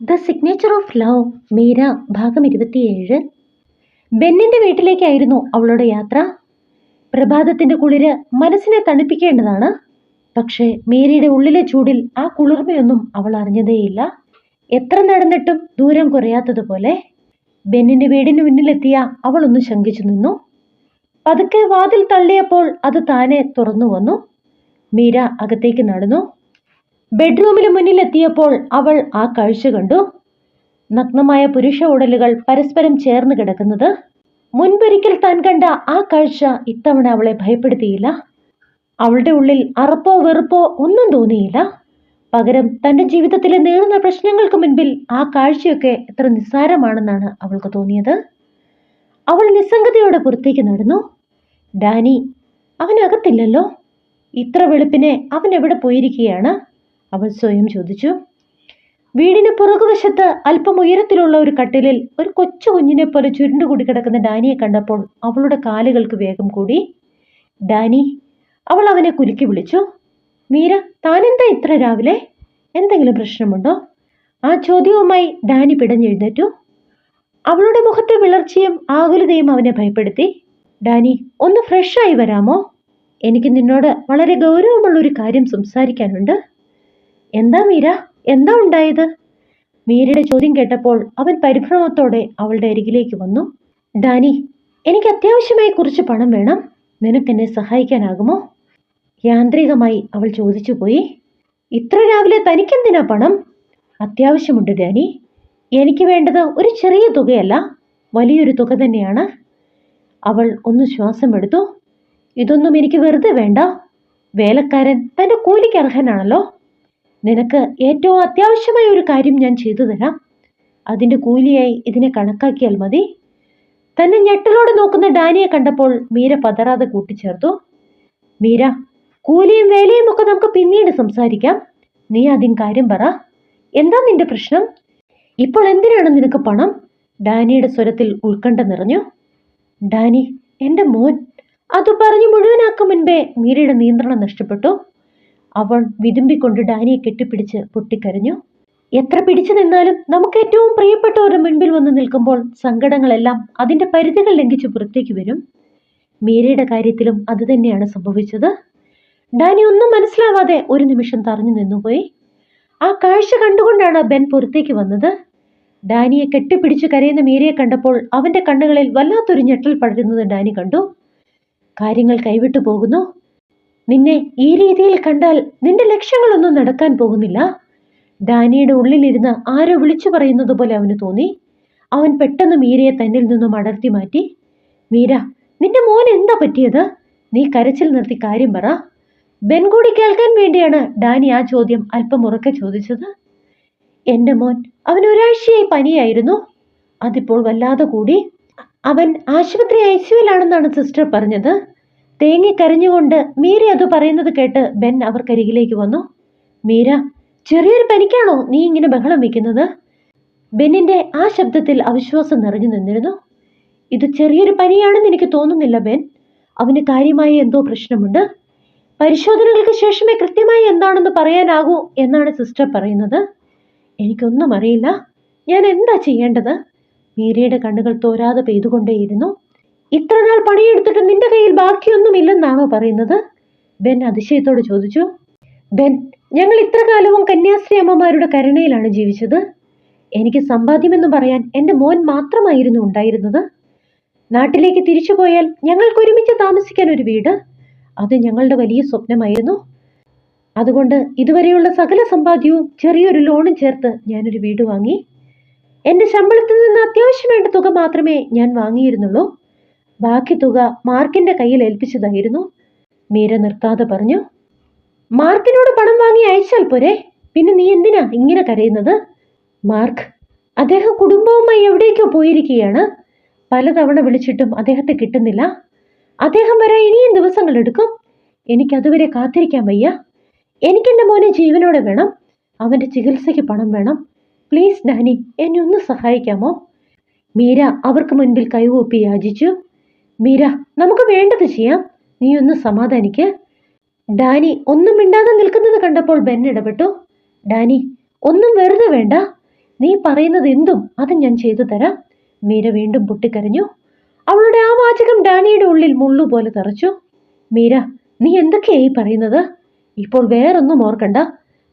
The signature of love Meera ഭാഗം ഇരുപത്തിയേഴ്. ബെന്നിന്റെ വീട്ടിലേക്കായിരുന്നു അവളുടെ യാത്ര. പ്രഭാതത്തിന്റെ കുളിര് മനസ്സിനെ തണുപ്പിക്കേണ്ടതാണ്. പക്ഷേ മീരയുടെ ഉള്ളിലെ ചൂടിൽ ആ കുളിർമയൊന്നും അവൾ അറിഞ്ഞതേയില്ല. എത്ര നടന്നിട്ടും ദൂരം കുറയാത്തതുപോലെ ബെന്നിന്റെ വീടിന് മുന്നിലെത്തിയ അവൾ ഒന്ന് ശങ്കിച്ചു നിന്നു. പതുക്കെ വാതിൽ തള്ളിയപ്പോൾ അത് താനെ തുറന്നു വന്നു. മീര അകത്തേക്ക് നടന്നു. ബെഡ്റൂമിന് മുന്നിലെത്തിയപ്പോൾ അവൾ ആ കാഴ്ച കണ്ടു. നഗ്നമായ പുരുഷ ഉടലുകൾ പരസ്പരം ചേർന്ന് കിടക്കുന്നത്. മുൻപൊരിക്കൽ താൻ കണ്ട ആ കാഴ്ച ഇത്തവണ അവളെ ഭയപ്പെടുത്തിയില്ല. അവളുടെ ഉള്ളിൽ അറപ്പോ വെറുപ്പോ ഒന്നും തോന്നിയില്ല. പകരം തന്റെ ജീവിതത്തിലെ നേർന്ന പ്രശ്നങ്ങൾക്ക് മുൻപിൽ ആ കാഴ്ചയൊക്കെ എത്ര നിസ്സാരമാണെന്നാണ് അവൾക്ക് തോന്നിയത്. അവൾ നിസ്സംഗതയോടെ പുറത്തേക്ക് നടന്നു. ഡാനി അവനകത്തില്ലല്ലോ. ഇത്ര വെളുപ്പിനെ അവൻ എവിടെ പോയിരിക്കുകയാണ്? അവൾ സ്വയം ചോദിച്ചു വീടിന് പുറകുവശത്ത് അല്പം ഉയരത്തിലുള്ള ഒരു കട്ടിലിൽ ഒരു കൊച്ചു കുഞ്ഞിനെ പോലെ ചുരുണ്ടുകൂടി കിടക്കുന്ന ഡാനിയെ കണ്ടപ്പോൾ അവളുടെ കാലുകൾക്ക് വേഗം കൂടി. ഡാനി അവൾ അവനെ കുലുക്കി വിളിച്ചു. മീര താനെന്താ ഇത്ര രാവിലെ? എന്തെങ്കിലും പ്രശ്നമുണ്ടോ? ആ ചോദ്യവുമായി ഡാനി പിടഞ്ഞെഴുന്നേറ്റു. അവളുടെ മുഖത്തെ വിളർച്ചയും ആകുലതയും അവനെ ഭയപ്പെടുത്തി. ഡാനി ഒന്ന് ഫ്രഷായി വരാമോ? എനിക്ക് നിന്നോട് വളരെ ഗൗരവമുള്ള ഒരു കാര്യം സംസാരിക്കാനുണ്ട്. എന്താ മീര? എന്താ ഉണ്ടായത്? മീരയുടെ ചോദ്യം കേട്ടപ്പോൾ അവൻ പരിഭ്രമത്തോടെ അവളുടെ അരികിലേക്ക് വന്നു. ഡാനി എനിക്ക് അത്യാവശ്യമായി കുറച്ച് പണം വേണം. നിനക്കെന്നെ സഹായിക്കാനാകുമോ? യാന്ത്രികമായി അവൾ ചോദിച്ചു പോയി. ഇത്ര രാവിലെ തനിക്കെന്തിനാ പണം? അത്യാവശ്യമുണ്ട് ഡാനി. എനിക്ക് വേണ്ടത് ഒരു ചെറിയ തുകയല്ല വലിയൊരു തുക തന്നെയാണ്. അവൾ ഒന്ന് ശ്വാസം എടുത്തു. ഇതൊന്നും എനിക്ക് വെറുതെ വേണ്ട. വേലക്കാരൻ തന്റെ കൂലിക്ക് അർഹനാണല്ലോ. നിനക്ക് ഏറ്റവും അത്യാവശ്യമായ ഒരു കാര്യം ഞാൻ ചെയ്തു തരാം. അതിന്റെ കൂലിയായി ഇതിനെ കണക്കാക്കിയാൽ മതി. തന്നെ ഞെട്ടലോടെ നോക്കുന്ന ഡാനിയെ കണ്ടപ്പോൾ മീര പതറാതെ കൂട്ടിച്ചേർത്തു. മീര കൂലിയും വേലയും ഒക്കെ നമുക്ക് പിന്നീട് സംസാരിക്കാം. നീ ആദ്യം കാര്യം പറ. എന്താ നിന്റെ പ്രശ്നം? ഇപ്പോൾ എന്തിനാണ് നിനക്ക് പണം? ഡാനിയുടെ സ്വരത്തിൽ ഉത്കണ്ഠ നിറഞ്ഞു. ഡാനി എന്റെ മോൻ. അത് പറഞ്ഞു മുഴുവനാക്കും മുൻപേ മീരയുടെ നിയന്ത്രണം നഷ്ടപ്പെട്ടു. അവൾ വിതുമ്പിക്കൊണ്ട് ഡാനിയെ കെട്ടിപ്പിടിച്ച് പൊട്ടിക്കരഞ്ഞു. എത്ര പിടിച്ചു നിന്നാലും നമുക്ക് ഏറ്റവും പ്രിയപ്പെട്ടവരുടെ മുൻപിൽ വന്ന് നിൽക്കുമ്പോൾ സങ്കടങ്ങളെല്ലാം അതിന്റെ പരിധികൾ ലംഘിച്ച് പുറത്തേക്ക് വരും. മീരയുടെ കാര്യത്തിലും അതുതന്നെയാണ് സംഭവിച്ചത്. ഡാനി ഒന്നും മനസ്സിലാവാതെ ഒരു നിമിഷം തറഞ്ഞു നിന്നുപോയി. ആ കാഴ്ച കണ്ടുകൊണ്ടാണ് ബെൻ പുറത്തേക്ക് വന്നത്. ഡാനിയെ കെട്ടിപ്പിടിച്ച് കരയുന്ന മീരയെ കണ്ടപ്പോൾ അവന്റെ കണ്ണുകളിൽ വല്ലാത്തൊരു ഞെട്ടൽ പടരുന്നത് ഡാനി കണ്ടു. കാര്യങ്ങൾ കൈവിട്ടു പോകുന്നു. നിന്നെ ഈ രീതിയിൽ കണ്ടാൽ നിന്റെ ലക്ഷ്യങ്ങളൊന്നും നടക്കാൻ പോകുന്നില്ല. ഡാനിയുടെ ഉള്ളിലിരുന്ന് ആരോ വിളിച്ചു പറയുന്നത് പോലെ അവന് തോന്നി. അവൻ പെട്ടെന്ന് മീരയെ തന്നിൽ നിന്നും അടർത്തി മാറ്റി. മീര നിന്റെ മോൻ എന്താ പറ്റിയത്? നീ കരച്ചിൽ നിർത്തി കാര്യം പറ. ബെൻ കൂടി കേൾക്കാൻ വേണ്ടിയാണ് ഡാനി ആ ചോദ്യം അല്പം ഉറക്കെ ചോദിച്ചത്. എന്റെ മോൻ അവൻ ഒരാഴ്ചയായി പനിയായിരുന്നു. അതിപ്പോൾ വല്ലാതെ കൂടി. അവൻ ആശുപത്രി ഐ സിയുലാണെന്നാണ് സിസ്റ്റർ പറഞ്ഞത്. തേങ്ങി കരഞ്ഞുകൊണ്ട് മീര അത് പറയുന്നത് കേട്ട് ബെൻ അവർക്കരികിലേക്ക് വന്നു. മീര ചെറിയൊരു പനിക്കാണോ നീ ഇങ്ങനെ ബഹളം വയ്ക്കുന്നത് ബെന്നിന്റെ ആ ശബ്ദത്തിൽ അവിശ്വാസം നിറഞ്ഞു നിന്നിരുന്നു. ഇത് ചെറിയൊരു പനിയാണെന്ന് എനിക്ക് തോന്നുന്നില്ല ബെൻ. അവന് കാര്യമായ എന്തോ പ്രശ്നമുണ്ട്. പരിശോധനകൾക്ക് ശേഷമേ കൃത്യമായി എന്താണെന്ന് പറയാനാകൂ എന്നാണ് സിസ്റ്റർ പറയുന്നത്. എനിക്കൊന്നും അറിയില്ല. ഞാൻ എന്താ ചെയ്യേണ്ടത്? മീരയുടെ കണ്ണുകൾ തോരാതെ പെയ്തുകൊണ്ടേയിരുന്നു. ഇത്ര നാൾ പണിയെടുത്തിട്ട് നിന്റെ കയ്യിൽ ബാക്കിയൊന്നും ഇല്ലെന്നാണോ പറയുന്നത്? ബെൻ അതിശയത്തോട് ചോദിച്ചു. ബെൻ ഞങ്ങൾ ഇത്ര കാലവും കന്യാസ്ത്രീ അമ്മമാരുടെ കരുണയിലാണ് ജീവിച്ചത്. എനിക്ക് സമ്പാദ്യമെന്ന് പറയാൻ എന്റെ മോൻ മാത്രമായിരുന്നു ഉണ്ടായിരുന്നത്. നാട്ടിലേക്ക് തിരിച്ചു പോയാൽ ഞങ്ങൾക്ക് ഒരുമിച്ച് താമസിക്കാൻ ഒരു വീട്. അത് ഞങ്ങളുടെ വലിയ സ്വപ്നമായിരുന്നു. അതുകൊണ്ട് ഇതുവരെയുള്ള സകല സമ്പാദ്യവും ചെറിയൊരു ലോണും ചേർത്ത് ഞാനൊരു വീട് വാങ്ങി. എന്റെ ശമ്പളത്തിൽ നിന്ന് അത്യാവശ്യം വേണ്ട തുക മാത്രമേ ഞാൻ വാങ്ങിയിരുന്നുള്ളൂ. ബാക്കി തുക മാർക്കിന്റെ കയ്യിൽ ഏൽപ്പിച്ചതായിരുന്നു. മീര നിർത്താതെ പറഞ്ഞു മാർക്കിനോട് പണം വാങ്ങി അയച്ചാൽ പോരെ? പിന്നെ നീ എന്തിനാ ഇങ്ങനെ കരയുന്നത്? മാർക്ക് അദ്ദേഹം കുടുംബവുമായി എവിടേക്കോ പോയിരിക്കുകയാണ്. പലതവണ വിളിച്ചിട്ടും അദ്ദേഹത്തെ കിട്ടുന്നില്ല. അദ്ദേഹം വരാൻ ഇനിയും ദിവസങ്ങൾ എടുക്കും. എനിക്ക് അതുവരെ കാത്തിരിക്കാൻ വയ്യ. എനിക്കെന്റെ മോനെ ജീവനോടെ വേണം. അവന്റെ ചികിത്സയ്ക്ക് പണം വേണം. പ്ലീസ് ഡാനി എന്നെ ഒന്ന് സഹായിക്കാമോ? മീര അവർക്ക് മുൻപിൽ കൈകൂപ്പി യാചിച്ചു. മീര നമുക്ക് വേണ്ടത് ചെയ്യാം. നീ ഒന്ന് സമാധാനിക്ക്. ഡാനി ഒന്നും മിണ്ടാതെ നിൽക്കുന്നത് കണ്ടപ്പോൾ ബെൻ ഇടപെട്ടു. ഡാനി ഒന്നും വെറുതെ വേണ്ട. നീ പറയുന്നത് എന്തും അത് ഞാൻ ചെയ്തു തരാം. മീര വീണ്ടും പൊട്ടിക്കരഞ്ഞു. അവളുടെ ആ വാചകം ഡാനിയുടെ ഉള്ളിൽ മുള്ളു പോലെ തറച്ചു. മീര നീ എന്തൊക്കെയായി പറയുന്നത്? ഇപ്പോൾ വേറൊന്നും ഓർക്കണ്ട.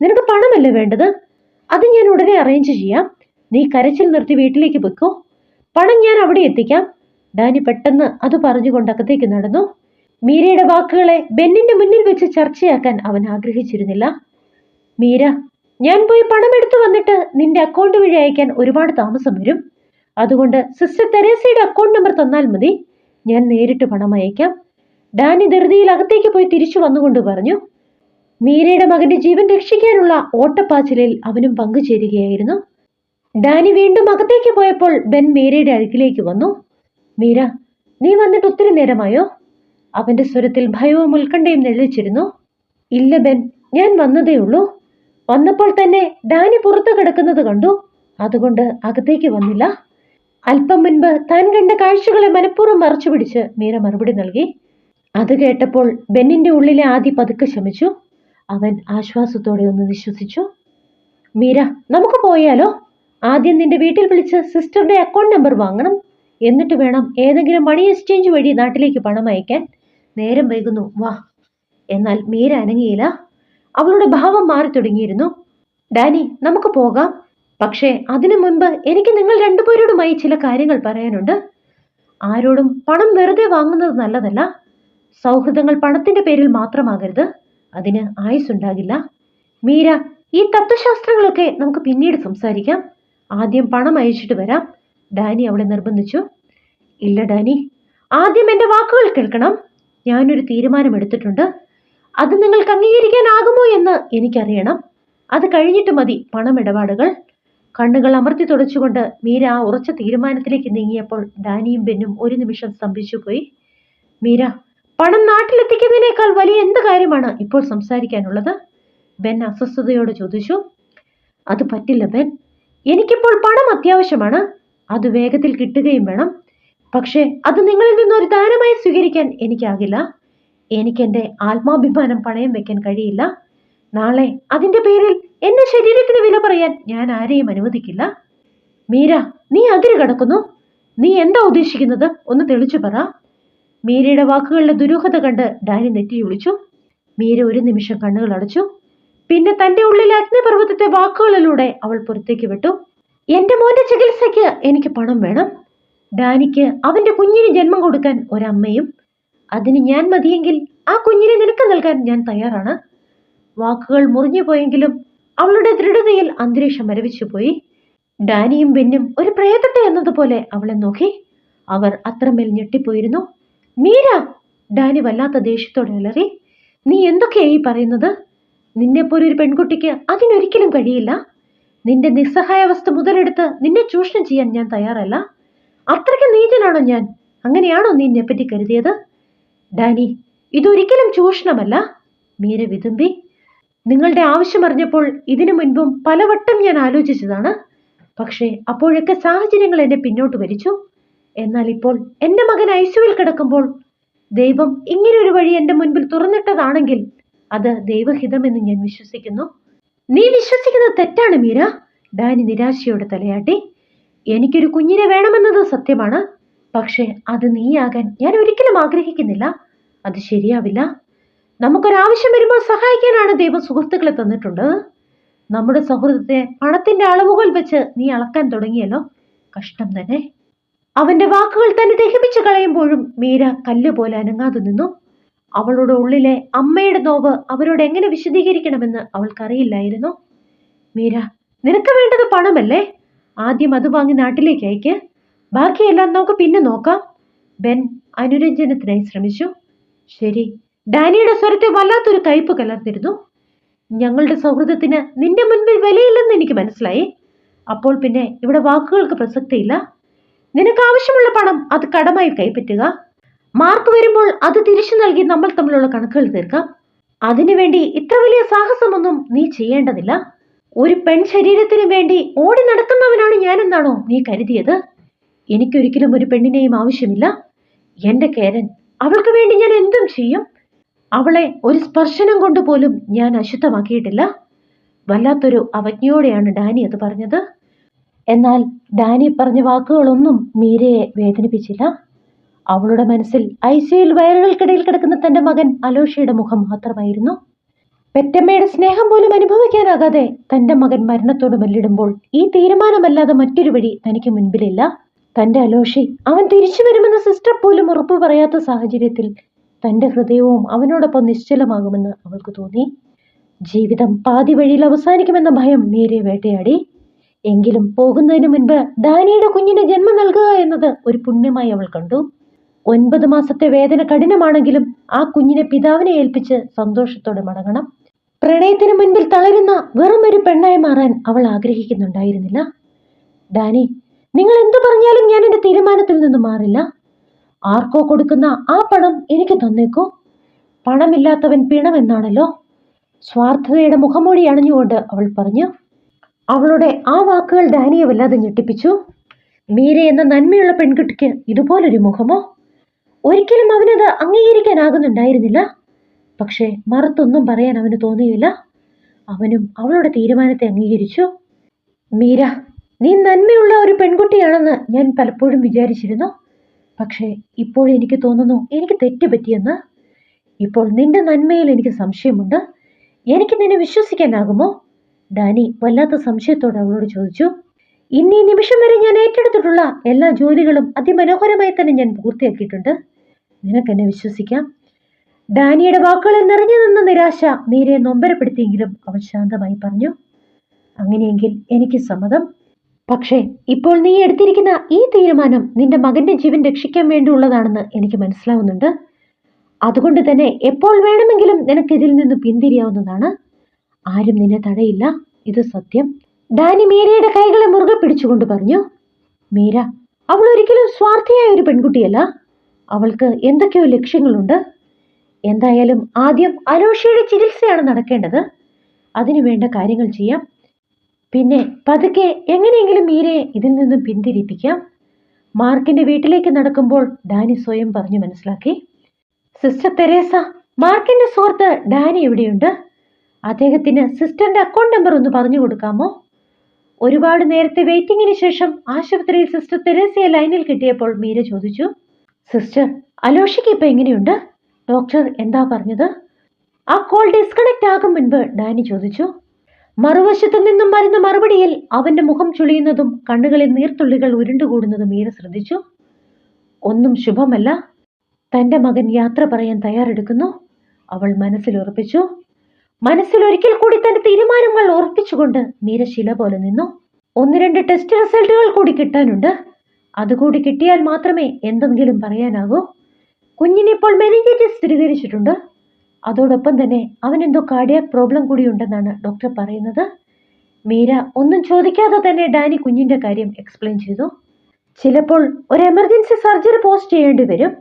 നിനക്ക് പണമല്ലേ വേണ്ടത്? അത് ഞാൻ ഉടനെ അറേഞ്ച് ചെയ്യാം. നീ കരച്ചിൽ നിർത്തി വീട്ടിലേക്ക് വെക്കോ പണം ഞാൻ അവിടെ എത്തിക്കാം. ഡാനി പെട്ടെന്ന് അത് പറഞ്ഞുകൊണ്ട് അകത്തേക്ക് നടന്നു. മീരയുടെ വാക്കുകളെ ബെന്നിന്റെ മുന്നിൽ വെച്ച് ചർച്ചയാക്കാൻ അവൻ ആഗ്രഹിച്ചിരുന്നില്ല. മീര ഞാൻ പോയി പണം എടുത്തു വന്നിട്ട് നിന്റെ അക്കൗണ്ട് വഴി അയക്കാൻ ഒരുപാട് താമസം വരും. അതുകൊണ്ട് സിസ്റ്റർ തെരേസയുടെ അക്കൗണ്ട് നമ്പർ തന്നാൽ മതി. ഞാൻ നേരിട്ട് പണം അയക്കാം. ഡാനി ധൃതിയിൽ അകത്തേക്ക് പോയി തിരിച്ചു വന്നുകൊണ്ട് പറഞ്ഞു മീരയുടെ മകന്റെ ജീവൻ രക്ഷിക്കാനുള്ള ഓട്ടപ്പാച്ചിലിൽ അവനും പങ്കുചേരുകയായിരുന്നു. ഡാനി വീണ്ടും അകത്തേക്ക് പോയപ്പോൾ ബെൻ മീരയുടെ അടുക്കിലേക്ക് വന്നു. മീര നീ വന്നിട്ട് ഒത്തിരി നേരമായോ? അവന്റെ സ്വരത്തിൽ ഭയവും ഉത്കണ്ഠയും നെള്ളിച്ചിരുന്നു ഇല്ല ബെൻ ഞാൻ വന്നതേ ഉള്ളൂ. വന്നപ്പോൾ തന്നെ ഡാനി പുറത്തു കിടക്കുന്നത് കണ്ടു. അതുകൊണ്ട് അകത്തേക്ക് വന്നില്ല. അല്പം മുൻപ് താൻ കണ്ട കാഴ്ചകളെ മനഃപൂർവം മറച്ചു പിടിച്ച് മീര മറുപടി നൽകി. അത് കേട്ടപ്പോൾ ബെന്നിന്റെ ഉള്ളിലെ ആദ്യ പതുക്കെ ശമിച്ചു. അവൻ ആശ്വാസത്തോടെ ഒന്ന് വിശ്വസിച്ചു. മീര നമുക്ക് പോയാലോ? ആദ്യം നിന്റെ വീട്ടിൽ വിളിച്ച് സിസ്റ്ററുടെ അക്കൗണ്ട് നമ്പർ വാങ്ങണം. എന്നിട്ട് വേണം ഏതെങ്കിലും മണി എക്സ്ചേഞ്ച് വഴി നാട്ടിലേക്ക് പണം അയക്കാൻ. നേരം വൈകുന്നു. വാ. എന്നാൽ മീര അനങ്ങിയില്ല. അവളുടെ ഭാവം മാറി തുടങ്ങിയിരുന്നു. ഡാനി നമുക്ക് പോകാം. പക്ഷേ അതിനു മുൻപ് എനിക്ക് നിങ്ങൾ രണ്ടുപേരോടുമായി ചില കാര്യങ്ങൾ പറയാനുണ്ട്. ആരോടും പണം വെറുതെ വാങ്ങുന്നത് നല്ലതല്ല. സൗഹൃദങ്ങൾ പണത്തിന്റെ പേരിൽ മാത്രമാകരുത്. അതിന് ആയുസ്സുണ്ടാകില്ല. മീര ഈ തത്വശാസ്ത്രങ്ങളൊക്കെ നമുക്ക് പിന്നീട് സംസാരിക്കാം. ആദ്യം പണം അയച്ചിട്ട് വരാം. ഡാനി അവളെ നിർബന്ധിച്ചു. ഇല്ല ഡാനി ആദ്യം എന്റെ വാക്കുകൾ കേൾക്കണം. ഞാനൊരു തീരുമാനമെടുത്തിട്ടുണ്ട്. അത് നിങ്ങൾക്ക് അംഗീകരിക്കാനാകുമോ എന്ന് എനിക്കറിയണം. അത് കഴിഞ്ഞിട്ട് മതി പണമിടപാടുകൾ. കണ്ണുകൾ അമർത്തി തുടച്ചുകൊണ്ട് മീര ആ ഉറച്ച തീരുമാനത്തിലേക്ക് നീങ്ങിയപ്പോൾ ഡാനിയും ബെന്നും ഒരു നിമിഷം സ്തംഭിച്ചുപോയി മീര പണം നാട്ടിലെത്തിക്കുന്നതിനേക്കാൾ വലിയ എന്ത് കാര്യമാണ് ഇപ്പോൾ സംസാരിക്കാനുള്ളത്? ബെൻ അസ്വസ്ഥതയോട് ചോദിച്ചു. അത് പറ്റില്ല ബെൻ. എനിക്കിപ്പോൾ പണം അത്യാവശ്യമാണ്. അത് വേഗത്തിൽ കിട്ടുകയും വേണം. പക്ഷേ അത് നിങ്ങളിൽ നിന്ന് ഒരു ദാനമായി സ്വീകരിക്കാൻ എനിക്കാകില്ല. എനിക്ക് എന്റെ ആത്മാഭിമാനം പണയം വെക്കാൻ കഴിയില്ല. നാളെ അതിന്റെ പേരിൽ എന്റെ ശരീരത്തിന് വില പറയാൻ ഞാൻ ആരെയും അനുവദിക്കില്ല. മീര നീ അതിര് കടക്കുന്നു. നീ എന്താ ഉദ്ദേശിക്കുന്നത്? ഒന്ന് തെളിച്ചു പറ. മീരയുടെ വാക്കുകളിലെ ദുരൂഹത കണ്ട് ഡാനി നെറ്റി വിളിച്ചു. മീര ഒരു നിമിഷം കണ്ണുകൾ അടച്ചു. പിന്നെ തന്റെ ഉള്ളിലെ അഗ്നിപർവതത്തെ വാക്കുകളിലൂടെ അവൾ പുറത്തേക്ക് വിട്ടു. എന്റെ മോന്റെ ചികിത്സയ്ക്ക് എനിക്ക് പണം വേണം. ഡാനിക്ക് അവന്റെ കുഞ്ഞിന് ജന്മം കൊടുക്കാൻ ഒരമ്മയും അതിന് ഞാൻ മതിയെങ്കിൽ ആ കുഞ്ഞിനെ നിനക്ക് നൽകാൻ ഞാൻ തയ്യാറാണ്. വാക്കുകൾ മുറിഞ്ഞു പോയെങ്കിലും അവളുടെ ദൃഢതയിൽ അന്തരീക്ഷം മരവിച്ചു പോയി. ഡാനിയും ബെന്നും ഒരു പ്രേതത്തെ എന്നതുപോലെ അവളെ നോക്കി. അവർ അത്രമേൽ ഞെട്ടിപ്പോയിരുന്നു. മീര ഡാനി വല്ലാത്ത ദേഷ്യത്തോടെ അലറി നീ എന്തൊക്കെയായി പറയുന്നത്? നിന്നെപ്പോലൊരു പെൺകുട്ടിക്ക് അതിനൊരിക്കലും കഴിയില്ല. നിന്റെ നിസ്സഹായാവസ്ഥ മുതലെടുത്ത് നിന്നെ ചൂഷണം ചെയ്യാൻ ഞാൻ തയ്യാറല്ല. അത്രയ്ക്ക് നീചനാണോ ഞാൻ? അങ്ങനെയാണോ നീ എന്നെപ്പറ്റി കരുതിയത്? ഡാനി ഇതൊരിക്കലും ചൂഷണമല്ല. മീര വിതുമ്പി നിങ്ങളുടെ ആവശ്യം അറിഞ്ഞപ്പോൾ ഇതിനു മുൻപും പലവട്ടം ഞാൻ ആലോചിച്ചതാണ്. പക്ഷേ അപ്പോഴൊക്കെ സാഹചര്യങ്ങൾ എന്നെ പിന്നോട്ട് വലിച്ചു. എന്നാൽ ഇപ്പോൾ എന്റെ മകൻ ഐസിയുവിൽ കിടക്കുമ്പോൾ ദൈവം ഇങ്ങനെ ഒരു വഴി എന്റെ മുൻപിൽ തുറന്നിട്ടതാണെങ്കിൽ അത് ദൈവഹിതമെന്ന് ഞാൻ വിശ്വസിക്കുന്നു. നീ വിശ്വസിക്കുന്നത് തെറ്റാണ് മീര. ഡാനി നിരാശയോടെ തലയാട്ടി. എനിക്കൊരു കുഞ്ഞിനെ വേണമെന്നത് സത്യമാണ്. പക്ഷേ അത് നീയാകാൻ ഞാൻ ഒരിക്കലും ആഗ്രഹിക്കുന്നില്ല. അത് ശരിയാവില്ല. നമുക്കൊരാവശ്യം വരുമ്പോൾ സഹായിക്കാനാണ് ദൈവം സുഹൃത്തുക്കളെ തന്നിട്ടുള്ളത് നമ്മുടെ സൗഹൃദത്തെ പണത്തിന്റെ അളവുകൾ വെച്ച് നീ അളക്കാൻ തുടങ്ങിയല്ലോ. കഷ്ടം തന്നെ. അവന്റെ വാക്കുകൾ തന്നെ ദഹിപ്പിച്ചു കളയുമ്പോഴും മീര കല്ല് പോലെ അനങ്ങാതെ നിന്നു. അവളുടെ ഉള്ളിലെ അമ്മയുടെ നോവ് അവരോട് എങ്ങനെ വിശദീകരിക്കണമെന്ന് അവൾക്കറിയില്ലായിരുന്നു. മീര നിനക്ക് വേണ്ടത് പണമല്ലേ? ആദ്യം അത് വാങ്ങി നാട്ടിലേക്ക് അയക്ക്. ബാക്കിയെല്ലാം നമുക്ക് പിന്നെ നോക്കാം. ബെൻ അനുരഞ്ജനത്തിനായി ശ്രമിച്ചു. ശരി ഡാനിയുടെ സ്വരത്തെ വല്ലാത്തൊരു കയ്പ് കലർന്നിരുന്നു. ഞങ്ങളുടെ സൗഹൃദത്തിന് നിന്റെ മുൻപിൽ വിലയില്ലെന്ന് എനിക്ക് മനസ്സിലായി. അപ്പോൾ പിന്നെ ഇവിടെ വാക്കുകൾക്ക് പ്രസക്തിയില്ല. നിനക്ക് ആവശ്യമുള്ള പണം അത് കടമായി കൈപ്പറ്റുക. മാർക്ക് വരുമ്പോൾ അത് തിരിച്ചു നൽകി നമ്മൾ തമ്മിലുള്ള കണക്കുകൾ തീർക്കാം. അതിനുവേണ്ടി ഇത്ര വലിയ സാഹസമൊന്നും നീ ചെയ്യേണ്ടതില്ല. ഒരു പെൺ ശരീരത്തിന് വേണ്ടി ഓടി നടക്കുന്നവനാണ് ഞാനെന്നാണോ നീ കരുതിയത്? എനിക്കൊരിക്കലും ഒരു പെണ്ണിനെയും ആവശ്യമില്ല. എന്റെ കേരൻ അവൾക്ക് വേണ്ടി ഞാൻ എന്തും ചെയ്യും. അവളെ ഒരു സ്പർശനം കൊണ്ട് പോലും ഞാൻ അശുദ്ധമാക്കിയിട്ടില്ല. വല്ലാത്തൊരു അവജ്ഞയോടെയാണ് ഡാനി അത് പറഞ്ഞത്. എന്നാൽ ഡാനി പറഞ്ഞ വാക്കുകളൊന്നും മീരയെ വേദനിപ്പിച്ചില്ല. അവളുടെ മനസ്സിൽ ഐ സിയുൽ വയറുകൾക്കിടയിൽ കിടക്കുന്ന തന്റെ മകൻ അലോഷയുടെ മുഖം മാത്രമായിരുന്നു. പെറ്റമ്മയുടെ സ്നേഹം പോലും അനുഭവിക്കാനാകാതെ തന്റെ മകൻ മരണത്തോട് മല്ലിടുമ്പോൾ ഈ തീരുമാനമല്ലാതെ മറ്റൊരു വഴി തനിക്ക് മുൻപിലില്ല. തന്റെ അലോഷി അവൻ തിരിച്ചു വരുമെന്ന് സിസ്റ്റർ പോലും ഉറപ്പു പറയാത്ത സാഹചര്യത്തിൽ തന്റെ ഹൃദയവും അവനോടൊപ്പം നിശ്ചലമാകുമെന്ന് അവൾക്ക് തോന്നി. ജീവിതം പാതി വഴിയിൽ അവസാനിക്കുമെന്ന ഭയം നേരെ വേട്ടയാടി. എങ്കിലും പോകുന്നതിന് മുൻപ് ഡാനിയുടെ കുഞ്ഞിന് ജന്മം നൽകുക എന്നത് ഒരു പുണ്യമായി അവൾ കണ്ടു. ഒൻപത് മാസത്തെ വേദന കഠിനമാണെങ്കിലും ആ കുഞ്ഞിനെ പിതാവിനെ ഏൽപ്പിച്ച് സന്തോഷത്തോടെ മടങ്ങണം. പ്രണയത്തിന് മുൻപിൽ തളരുന്ന വെറും ഒരു പെണ്ണായി മാറാൻ അവൾ ആഗ്രഹിക്കുന്നുണ്ടായിരുന്നില്ല. ഡാനി നിങ്ങൾ എന്തു പറഞ്ഞാലും ഞാൻ എന്റെ തീരുമാനത്തിൽ നിന്ന് മാറില്ല. ആർക്കോ കൊടുക്കുന്ന ആ പണം എനിക്ക് തന്നേക്കോ. പണമില്ലാത്തവൻ പിണമെന്നാണല്ലോ. സ്വാർത്ഥതയുടെ മുഖമൂടി അണിഞ്ഞുകൊണ്ട് അവൾ പറഞ്ഞു അവളുടെ ആ വാക്കുകൾ ഡാനിയെ വല്ലാതെ ഞെട്ടിപ്പിച്ചു. മീര എന്ന നന്മയുള്ള പെൺകുട്ടിക്ക് ഇതുപോലൊരു മുഖമോ? ഒരിക്കലും അവനത് അംഗീകരിക്കാനാകുന്നുണ്ടായിരുന്നില്ല. പക്ഷേ മറുത്തൊന്നും പറയാൻ അവന് തോന്നിയില്ല. അവനും അവളുടെ തീരുമാനത്തെ അംഗീകരിച്ചു. മീര നീ നന്മയുള്ള ഒരു പെൺകുട്ടിയാണെന്ന് ഞാൻ പലപ്പോഴും വിചാരിച്ചിരുന്നു. പക്ഷേ ഇപ്പോൾ എനിക്ക് തോന്നുന്നു എനിക്ക് തെറ്റ് പറ്റിയെന്ന് ഇപ്പോൾ നിന്റെ നന്മയിൽ എനിക്ക് സംശയമുണ്ട്. എനിക്ക് നിന്നെ വിശ്വസിക്കാനാകുമോ? ഡാനി വല്ലാത്ത സംശയത്തോടെ അവളോട് ചോദിച്ചു. ഇന്നീ നിമിഷം വരെ ഞാൻ ഏറ്റെടുത്തിട്ടുള്ള എല്ലാ ജോലികളും അതിമനോഹരമായി തന്നെ ഞാൻ പൂർത്തിയാക്കിയിട്ടുണ്ട്. നിനക്ക് എന്നെ വിശ്വസിക്കാം. ഡാനിയുടെ വാക്കുകളിൽ നിറഞ്ഞു നിന്ന നിരാശ മീരയെ നൊമ്പരപ്പെടുത്തിയെങ്കിലും അവൻ ശാന്തമായി പറഞ്ഞു അങ്ങനെയെങ്കിൽ എനിക്ക് സമ്മതം. പക്ഷേ ഇപ്പോൾ നീ എടുത്തിരിക്കുന്ന ഈ തീരുമാനം നിന്റെ മകന്റെ ജീവൻ രക്ഷിക്കാൻ വേണ്ടിയുള്ളതാണെന്ന് എനിക്ക് മനസ്സിലാവുന്നുണ്ട്. അതുകൊണ്ട് തന്നെ എപ്പോൾ വേണമെങ്കിലും നിനക്ക് ഇതിൽ നിന്ന് പിന്തിരിയാവുന്നതാണ്. ആരും നിന്നെ തടയില്ല. ഇത് സത്യം. ഡാനി മീരയുടെ കൈകളെ മുറുകെ പിടിച്ചുകൊണ്ട് പറഞ്ഞു മീര അവൾ ഒരിക്കലും സ്വാർത്ഥിയായ ഒരു പെൺകുട്ടിയല്ല. അവൾക്ക് എന്തൊക്കെയോ ലക്ഷ്യങ്ങളുണ്ട്. എന്തായാലും ആദ്യം അലോഷയുടെ ചികിത്സയാണ് നടക്കേണ്ടത്. അതിനു വേണ്ട കാര്യങ്ങൾ ചെയ്യാം. പിന്നെ പതുക്കെ എങ്ങനെയെങ്കിലും മീരയെ ഇതിൽ നിന്നും പിന്തിരിപ്പിക്കാം. മാർക്കിന്റെ വീട്ടിലേക്ക് നടക്കുമ്പോൾ ഡാനി സ്വയം പറഞ്ഞു മനസ്സിലാക്കി. സിസ്റ്റർ തെരേസ മാർക്കിന്റെ സുഹൃത്ത് ഡാനി എവിടെയുണ്ട്? അദ്ദേഹത്തിന് സിസ്റ്ററിന്റെ അക്കൗണ്ട് നമ്പർ ഒന്ന് പറഞ്ഞു കൊടുക്കാമോ? ഒരുപാട് നേരത്തെ വെയിറ്റിംഗിന് ശേഷം ആശുപത്രിയിൽ സിസ്റ്റർ തെരേസയെ ലൈനിൽ കിട്ടിയപ്പോൾ മീര ചോദിച്ചു സിസ്റ്റർ അലോഷയ്ക്ക് ഇപ്പൊ എങ്ങനെയുണ്ട്? ഡോക്ടർ എന്താ പറഞ്ഞത്? ആ കോൾ ഡിസ്കണക്ട് ആകും മുൻപ് ഡാനി ചോദിച്ചു. മറുവശത്തു നിന്നും വരുന്ന മറുപടിയിൽ അവന്റെ മുഖം ചുളിയുന്നതും കണ്ണുകളിൽ നീർത്തുള്ളികൾ ഉരുണ്ടുകൂടുന്നതും മീര ശ്രദ്ധിച്ചു. ഒന്നും ശുഭമല്ല. തന്റെ മകൻ യാത്ര പറയാൻ തയ്യാറെടുക്കുന്നു അവൾ മനസ്സിൽ ഉറപ്പിച്ചു. മനസ്സിൽ ഒരിക്കൽ കൂടി തന്റെ തീരുമാനങ്ങൾ ഉറപ്പിച്ചുകൊണ്ട് മീര ശില പോലെ നിന്നു. ഒന്ന് രണ്ട് ടെസ്റ്റ് റിസൾട്ടുകൾ കൂടി കിട്ടാനുണ്ട്. അതുകൂടി കിട്ടിയാൽ മാത്രമേ എന്തെങ്കിലും പറയാനാകൂ. കുഞ്ഞിനിപ്പോൾ മെനിഞ്ചൈറ്റിസ് സ്ഥിരീകരിച്ചിട്ടുണ്ട്. അതോടൊപ്പം തന്നെ അവനെന്തോ കാർഡിയാക് പ്രോബ്ലം കൂടി ഉണ്ടെന്നാണ് ഡോക്ടർ പറയുന്നത്. മീര ഒന്നും ചോദിക്കാതെ തന്നെ ഡാനി കുഞ്ഞിന്റെ കാര്യം എക്സ്പ്ലെയിൻ ചെയ്തു. ചിലപ്പോൾ ഒരു എമർജൻസി സർജറി പോസ്റ്റ് ചെയ്യേണ്ടി വരും.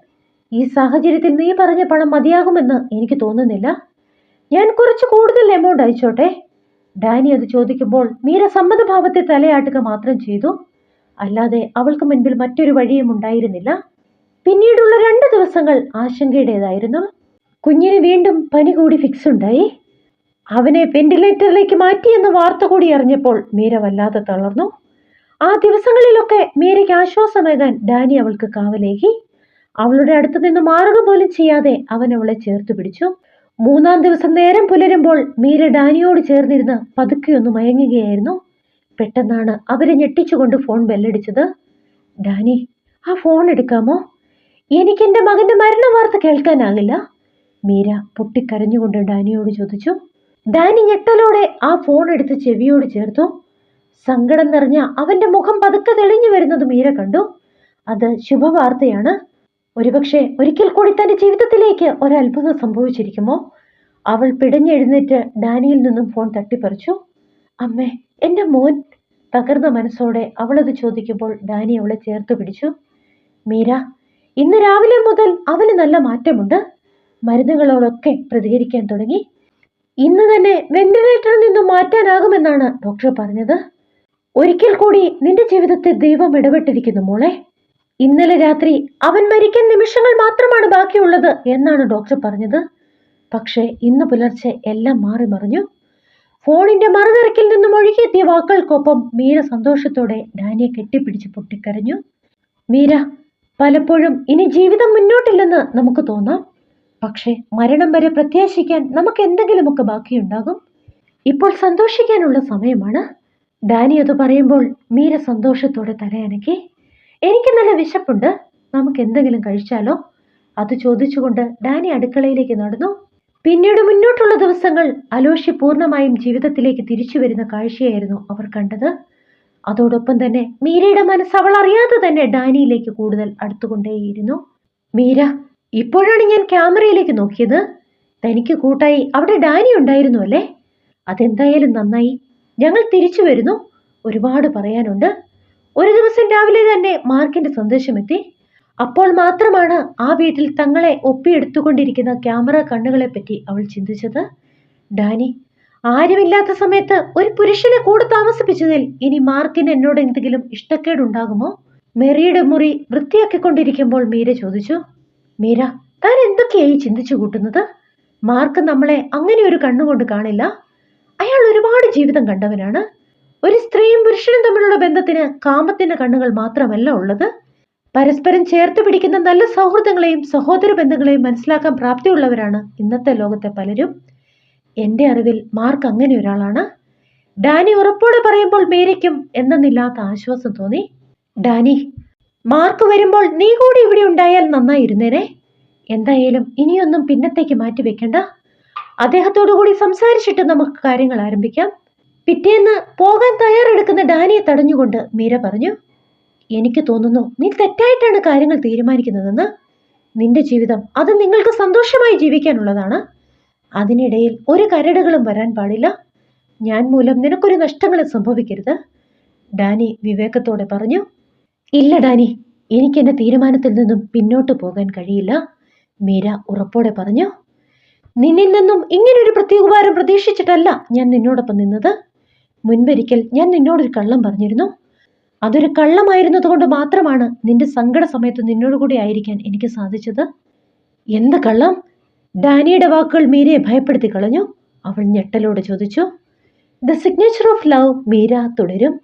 ഈ സാഹചര്യത്തിൽ നീ പറഞ്ഞ പണം മതിയാകുമെന്ന് എനിക്ക് തോന്നുന്നില്ല. ഞാൻ കുറച്ച് കൂടുതൽ എമൗണ്ട് അയച്ചോട്ടെ? ഡാനി അത് ചോദിക്കുമ്പോൾ മീര സമ്മതഭാവത്തെ തലയാട്ടുക മാത്രം ചെയ്തു. അല്ലാതെ അവൾക്ക് മുൻപിൽ മറ്റൊരു വഴിയും ഉണ്ടായിരുന്നില്ല. പിന്നീടുള്ള രണ്ട് ദിവസങ്ങൾ ആശങ്കയുടേതായിരുന്നു. കുഞ്ഞിന് വീണ്ടും പനി കൂടി ഫിക്സ് ഉണ്ടായി. അവനെ വെന്റിലേറ്ററിലേക്ക് മാറ്റിയെന്ന വാർത്ത കൂടി അറിഞ്ഞപ്പോൾ മീര വല്ലാതെ തളർന്നു. ആ ദിവസങ്ങളിലൊക്കെ മീരയ്ക്ക് ആശ്വാസമേകാൻ ഡാനി അവൾക്ക് കാവലേകി. അവളുടെ അടുത്ത് നിന്ന് മാറുക പോലും ചെയ്യാതെ അവൻ അവളെ ചേർത്ത് പിടിച്ചു. മൂന്നാം ദിവസം നേരം പുലരുമ്പോൾ മീര ഡാനിയോട് ചേർന്നിരുന്ന് പതുക്കെയൊന്ന് മയങ്ങുകയായിരുന്നു. പെട്ടെന്നാണ് അവരെ ഞെട്ടിച്ചുകൊണ്ട് ഫോൺ ബെല്ലടിച്ചത്. ഡാനി ആ ഫോൺ എടുക്കാമോ? എനിക്ക് എന്റെ മകന്റെ മരണ വാർത്ത കേൾക്കാനാകില്ല. മീര പൊട്ടിക്കരഞ്ഞുകൊണ്ട് ഡാനിയോട് ചോദിച്ചു. ഡാനി ഞെട്ടലോടെ ആ ഫോൺ എടുത്ത് ചെവിയോട് ചേർത്തു. സങ്കടം നിറഞ്ഞ അവന്റെ മുഖം പതുക്കെ തെളിഞ്ഞു വരുന്നത് മീര കണ്ടു. അത് ശുഭവാർത്തയാണ്. ഒരുപക്ഷെ ഒരിക്കൽ കൂടി തന്റെ ജീവിതത്തിലേക്ക് ഒരത്ഭുതം സംഭവിച്ചിരിക്കുമോ? അവൾ പിടഞ്ഞെഴുന്നേറ്റ് ഡാനിയിൽ നിന്നും ഫോൺ തട്ടിപ്പറിച്ചു. അമ്മേ എന്റെ മോൻ. തകർന്ന മനസ്സോടെ അവളത് ചോദിക്കുമ്പോൾ ഡാനി അവളെ ചേർത്ത് പിടിച്ചു. മീര ഇന്ന് രാവിലെ മുതൽ അവന് നല്ല മാറ്റമുണ്ട്. മരുന്നുകളോടൊക്കെ പ്രതികരിക്കാൻ തുടങ്ങി. ഇന്ന് തന്നെ വെന്റിലേറ്ററിൽ നിന്നും മാറ്റാനാകുമെന്നാണ് ഡോക്ടർ പറഞ്ഞത്. ഒരിക്കൽ കൂടി നിന്റെ ജീവിതത്തെ ദൈവം ഇടപെട്ടിരിക്കുന്നു മോളെ. ഇന്നലെ രാത്രി അവൻ മരിക്കാൻ നിമിഷങ്ങൾ മാത്രമാണ് ബാക്കിയുള്ളത് എന്നാണ് ഡോക്ടർ പറഞ്ഞത്. പക്ഷേ ഇന്ന് പുലർച്ചെ എല്ലാം മാറി മറിഞ്ഞു. ഫോണിന്റെ മറുനിരക്കിൽ നിന്നും ഒഴുകിയെത്തിയ വാക്കുകൾക്കൊപ്പം മീര സന്തോഷത്തോടെ ഡാനിയെ കെട്ടിപ്പിടിച്ച് പൊട്ടിക്കരഞ്ഞു. മീര പലപ്പോഴും ഇനി ജീവിതം മുന്നോട്ടില്ലെന്ന് നമുക്ക് തോന്നാം. പക്ഷേ മരണം വരെ പ്രത്യാശിക്കാൻ നമുക്ക് എന്തെങ്കിലുമൊക്കെ ബാക്കിയുണ്ടാകും. ഇപ്പോൾ സന്തോഷിക്കാനുള്ള സമയമാണ്. ഡാനി അത് പറയുമ്പോൾ മീര സന്തോഷത്തോടെ തലയനക്കി എനിക്ക് നല്ല വിശപ്പുണ്ട്. നമുക്ക് എന്തെങ്കിലും കഴിച്ചാലോ? അത് ചോദിച്ചുകൊണ്ട് ഡാനി അടുക്കളയിലേക്ക് നടന്നു. പിന്നീട് മുന്നോട്ടുള്ള ദിവസങ്ങൾ അലോഷി പൂർണമായും ജീവിതത്തിലേക്ക് തിരിച്ചു വരുന്ന കാഴ്ചയായിരുന്നു അവർ കണ്ടത്. അതോടൊപ്പം തന്നെ മീരയുടെ മനസ്സ് അവൾ അറിയാതെ തന്നെ ഡാനിയിലേക്ക് കൂടുതൽ അടുത്തുകൊണ്ടേയിരുന്നു. മീര ഇപ്പോഴാണ് ഞാൻ ക്യാമറയിലേക്ക് നോക്കിയത്. തനിക്ക് കൂട്ടായി അവിടെ ഡാനി ഉണ്ടായിരുന്നു അല്ലേ? അതെന്തായാലും നന്നായി. ഞങ്ങൾ തിരിച്ചു വരുന്നു. ഒരുപാട് പറയാനുണ്ട്. ഒരു ദിവസം രാവിലെ തന്നെ മാർക്കിന്റെ സന്ദേശമെത്തി. അപ്പോൾ മാത്രമാണ് ആ വീട്ടിൽ തങ്ങളെ ഒപ്പിയെടുത്തുകൊണ്ടിരിക്കുന്ന ക്യാമറ കണ്ണുകളെ പറ്റി അവൾ ചിന്തിച്ചത്. ഡാനി ആരുമില്ലാത്ത സമയത്ത് ഒരു പുരുഷനെ കൂടെ താമസിപ്പിച്ചതിൽ ഇനി മാർക്കിന് എന്നോട് എന്തെങ്കിലും ഇഷ്ടക്കേടുണ്ടാകുമോ? മെറിയുടെ മുറി വൃത്തിയാക്കിക്കൊണ്ടിരിക്കുമ്പോൾ മീര ചോദിച്ചു. മീര താൻ എന്തൊക്കെയായി ചിന്തിച്ചു കൂട്ടുന്നത്? മാർക്ക് നമ്മളെ അങ്ങനെ ഒരു കണ്ണുകൊണ്ട് കാണില്ല. അയാൾ ഒരുപാട് ജീവിതം കണ്ടവനാണ്. ഒരു സ്ത്രീയും പുരുഷനും തമ്മിലുള്ള ബന്ധത്തിന് കാമത്തിന്റെ കണ്ണുകൾ മാത്രമല്ല ഉള്ളത്. പരസ്പരം ചേർത്ത് പിടിക്കുന്ന നല്ല സൗഹൃദങ്ങളെയും സഹോദര ബന്ധങ്ങളെയും മനസ്സിലാക്കാൻ പ്രാപ്തിയുള്ളവരാണ് ഇന്നത്തെ ലോകത്തെ പലരും. എന്റെ അറിവിൽ മാർക്ക് അങ്ങനെ ഒരാളാണ്. ഡാനി ഉറപ്പോടെ പറയുമ്പോൾ മേരിക്കും എന്നില്ലാത്ത ആശ്വാസം തോന്നി. ഡാനി മാർക്ക് വരുമ്പോൾ നീ കൂടി ഇവിടെ ഉണ്ടായാൽ നന്നായിരുന്നേനെ എന്തായാലും ഇനിയൊന്നും പിന്നത്തേക്ക് മാറ്റി വെക്കണ്ട അദ്ദേഹത്തോടു കൂടി സംസാരിച്ചിട്ട് നമുക്ക് കാര്യങ്ങൾ ആരംഭിക്കാം. പിറ്റേന്ന് പോകാൻ തയ്യാറെടുക്കുന്ന ഡാനിയെ തടഞ്ഞുകൊണ്ട് മീര പറഞ്ഞു എനിക്ക് തോന്നുന്നു നീ തെറ്റായിട്ടാണ് കാര്യങ്ങൾ തീരുമാനിക്കുന്നതെന്ന്. നിന്റെ ജീവിതം അത് നിങ്ങൾക്ക് സന്തോഷമായി ജീവിക്കാനുള്ളതാണ്. അതിനിടയിൽ ഒരു കരടുകളും വരാൻ പാടില്ല. ഞാൻ മൂലം നിനക്കൊരു നഷ്ടങ്ങളും സംഭവിക്കരുത്. ഡാനി വിവേകത്തോടെ പറഞ്ഞു ഇല്ല ഡാനി എനിക്ക് എന്റെ തീരുമാനത്തിൽ നിന്നും പിന്നോട്ട് പോകാൻ കഴിയില്ല. മീര ഉറപ്പോടെ പറഞ്ഞു നിന്നിൽ നിന്നും ഇങ്ങനൊരു പ്രത്യുപകാരം പ്രതീക്ഷിച്ചിട്ടല്ല ഞാൻ നിന്നോടൊപ്പം നിന്നത്. മുൻപൊരിക്കൽ ഞാൻ നിന്നോടൊരു കള്ളം പറഞ്ഞിരുന്നു. അതൊരു കള്ളമായിരുന്നതുകൊണ്ട് മാത്രമാണ് നിന്റെ സങ്കട സമയത്ത് നിന്നോട് കൂടി ആയിരിക്കാൻ എനിക്ക് സാധിച്ചത്. എന്ത് കള്ളം? ഡാനിയുടെ വാക്കുകൾ മീരയെ ഭയപ്പെടുത്തി കളഞ്ഞു. അവൾ ഞെട്ടലോട് ചോദിച്ചു. The signature of love Meera തുടരും.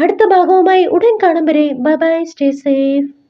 അടുത്ത ഭാഗവുമായി ഉടൻ കാണും വരെ. Bye bye. Stay safe.